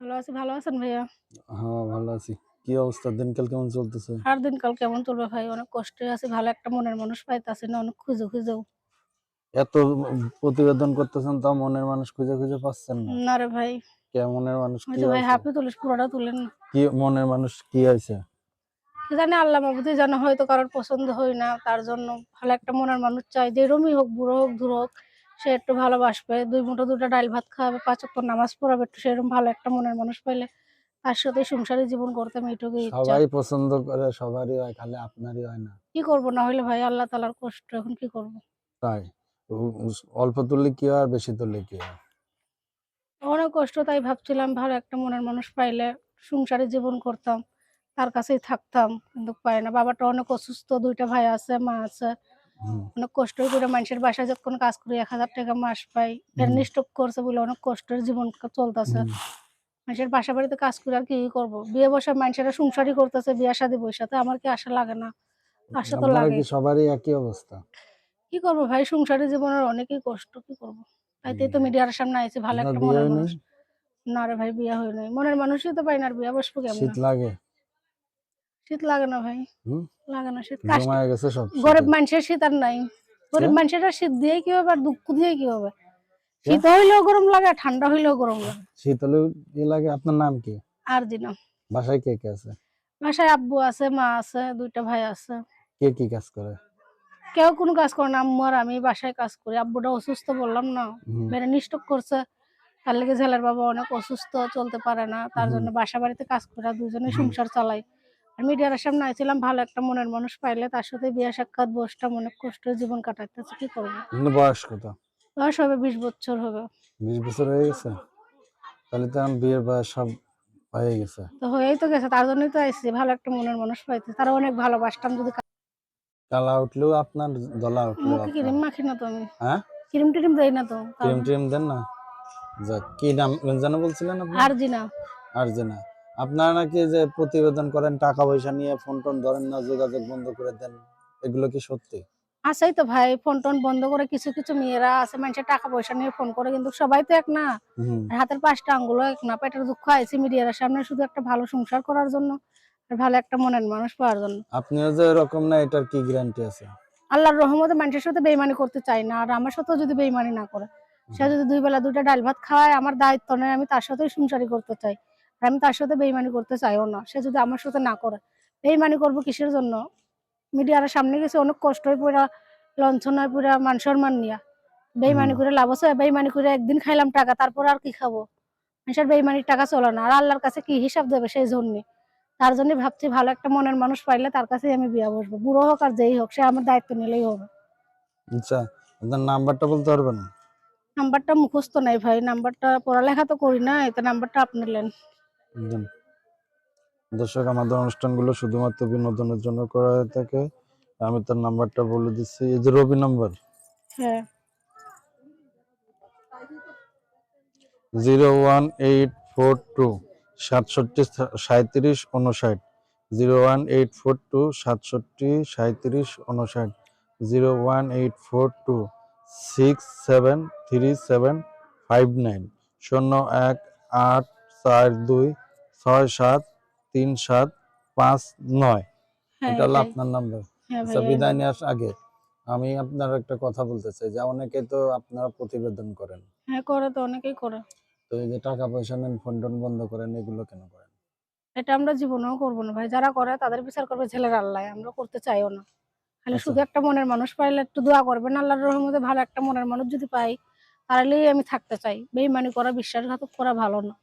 ভালো আছি ভালো আছেন ভাইয়া? হ্যাঁ ভালো আছি। কি অবস্থা? দিনকাল কেমন চলতেছে? আর দিনকাল কেমন চলবে ভাই? অনেক কষ্টে আছে ভালো একটা মনের মানুষ পাইতাছি না অনেক খুঁজে খুঁজেও এত প্রতিবেদন করতেছেন তাও মনের মানুষ খুঁজে খুঁজে পাচ্ছেন না। না রে ভাই। কে মনের মানুষ কি ভাই? হাফি তুলিস পুরোটা তুলেন না। কি মনের মানুষ কি হয়েছে? জানি আল্লাহ মাবুদি যেন হয়তো কারোর পছন্দ হয় না তার জন্য ভালো একটা মনের মানুষ চাই। যে রমি হোক বুড়ো হোক ধুর হোক সে একটু ভালোবাসবে দুই মুঠো দুটো ডাল ভাত খাওয়াবে পাঁচ ওয়াক্ত নামাজ পড়াবে একটু সেরকম ভালো একটা মনের মানুষ পাইলে তার সাথে সংসারী জীবন করতে আমি এটুকুই সবাই পছন্দ করে সবারই হয় খালি আপনারই হয় না। কি করব না হলে ভাই আল্লাহ তালার কষ্ট এখন কি করব? তাই। অল্প তুললে কি আর বেশি তুললে কি হয়? অনেক কষ্ট তাই ভাবছিলাম ভালো একটা মনের মানুষ পাইলে সংসারে জীবন করতাম তার কাছেই থাকতাম কিন্তু পাই না। বাবাটা অনেক অসুস্থ দুইটা ভাই আছে মা আছে। অনেক কষ্ট করে মানুষের বাসায় যখন কাজ করি এক হাজার টাকা মাস পাই এর হুম। করছে বলে অনেক কষ্টের জীবন চলতেছে। মানুষের বাসা বাড়িতে কাজ করে আর কি করব। বিয়ে বসে মানুষেরা সংসারই করতেছে বিয়ে শাদী বৈশাতে আমার কি আশা লাগে না? আশা তো লাগে। সবারই একই অবস্থা? কি করব ভাই? সংসারী জীবনের অনেকই কষ্ট কি করব? তাইতেই তো। মিডিয়ার সামনে আইছি ভালো একটা মনের মানুষ। না রে ভাই বিয়ে হয় নাই মনের মানুষই তো পাই না আর বিয়ে বসবো কেমন? শীত লাগে। শীত লাগে না ভাই। লাগে না শীত। কাশ গেছে সব গরিব মানুষের শীত আর নাই। গরিব? মানুষের শীত দিয়ে কি হবে আর দুঃখ দিয়ে কি হবে? শীত হইলেও গরম লাগে ঠান্ডা হইলেও গরম লাগে। শীত হলে কি লাগে আপনার নাম কি? আর দিনা। বাসায় কে কে আছে? বাসায় আব্বু আছে মা আছে দুইটা ভাই আছে। কে কি কাজ করে? কেউ কোনো কাজ করে না আম্মু আর আমি বাসায় কাজ করি। আব্বুটা অসুস্থ বললাম না। মেরে নিষ্ঠক করছে। তার লেগে ছেলের বাবা অনেক অসুস্থ চলতে পারে না। তার জন্য বাসা বাড়িতে কাজ করে দুজনে সংসার চালাই। আর মিডিয়ার সামনে আইছিলাম ভালো একটা মনের মানুষ পাইলে তার সাথে বিয়ে সাক্ষাৎ বসতাম অনেক কষ্টের জীবন কাটাইতেছে কি করব? বয়স কত? বয়স হবে বিশ বছর হবে। বিশ বছর হয়ে গেছে? তাহলে তো বিয়ের বয়স সব হয়ে গেছে। তো হয়েই তো গেছে তার জন্যই তো আইসি ভালো একটা মনের মানুষ পাইতে। তারা অনেক ভালোবাসতাম যদি কালা উঠলেও আপনার দলা উঠলেও মুখে ক্রিম মাখি না তো আমি। হ্যাঁ? ক্রিম টিরিম দেই না তো ক্রিম ট্রিম দেন না? যাক কি নাম যেন বলছিলেন আপনি? আর জি না আর্জেনা। আপনারা নাকি যে প্রতিবেদন করেন টাকা পয়সা নিয়ে ফোন টোন ধরেন না যোগাযোগ বন্ধ করে দেন এগুলো কি সত্যি? আছেই তো ভাই ফোন টোন বন্ধ করে কিছু কিছু মেয়েরা আছে মানুষের টাকা পয়সা নিয়ে ফোন করে কিন্তু সবাই তো এক না। হাতের পাঁচটা আঙ্গুলও এক না পেটের দুঃখ আইসি মিডিয়ার সামনে শুধু একটা ভালো সংসার করার জন্য আর ভালো একটা মনের মানুষ পাওয়ার জন্য। আপনিও যে এরকম না এটার কি গ্যারান্টি আছে? আল্লাহর রহমতে মানুষের সাথে বেইমানি করতে চাই না আর আমার সাথেও যদি বেইমানি না করে সে যদি দুই বেলা দুইটা ডাল ভাত খাওয়ায় আমার দায়িত্ব নেই আমি তার সাথেই সংসারই করতে চাই। আর আমি তার সাথে বেইমানি করতে চাইও না। সে যদি আমার সাথে না করে বেইমানি করব কিসের জন্য? মিডিয়ার সামনে গেছে অনেক কষ্ট হয়ে পুরা লঞ্ছনায় পুরা মান সম্মান নিয়া। বেইমানি করে লাভ আছে বেইমানি করে একদিন খাইলাম টাকা তারপর আর কি খাব? মানুষের বেইমানির টাকা চলে না আর আল্লাহর কাছে কি হিসাব দেবে সেই জন্য? তার জন্য ভাবছি ভালো একটা মনের মানুষ পাইলে তার কাছেই আমি বিয়া বসবো। বুড়ো হোক আর যেই হোক সে আমার দায়িত্ব নিলেই হবে। আচ্ছা আপনার নাম্বারটা বলতে পারবেন? নাম্বারটা মুখস্থ নাই ভাই নাম্বারটা পড়ালেখা তো করি না এটা নাম্বারটা আপনি নেন। দর্শক আমাদের অনুষ্ঠানগুলো শুধুমাত্র বিনোদনের জন্য করা হয়ে থাকে। আমি তার নাম্বারটা বলে দিচ্ছি। এই যে রবি নাম্বার। হ্যাঁ। Zero one eight four two সাতষট্টি সাঁত্রিশ উনষাট zero one eight four two সাতষট্টি সাঁত্রিশ উনষাট zero one eight four two six seven three seven five nine. শূন্য এক আট চার দুই ছয় সাত তিন সাত পাঁচ নয়। হ্যাঁ এটা হলো আপনার নাম্বার হ্যাঁ আচ্ছা বিদায় নেওয়ার আগে আমি আপনার একটা কথা বলতে চাই যে অনেকে তো আপনারা প্রতিবেদন করেন। হ্যাঁ করে তো অনেকেই করে। তো এই যে টাকা পয়সা নেন ফোন টোন বন্ধ করেন এগুলো কেন করেন? এটা আমরা জীবনেও করব না ভাই। যারা করে তাদের বিচার করবে ছেলের আল্লাহ আমরা করতে চাইও না। খালি আচ্ছা। শুধু একটা মনের মানুষ পাইলে একটু দোয়া করবেন আল্লাহর রহমতে ভালো একটা মনের মানুষ যদি পাই তাহলেই আমি থাকতে চাই। বেইমানি করা বিশ্বাসঘাতক করা ভালো না।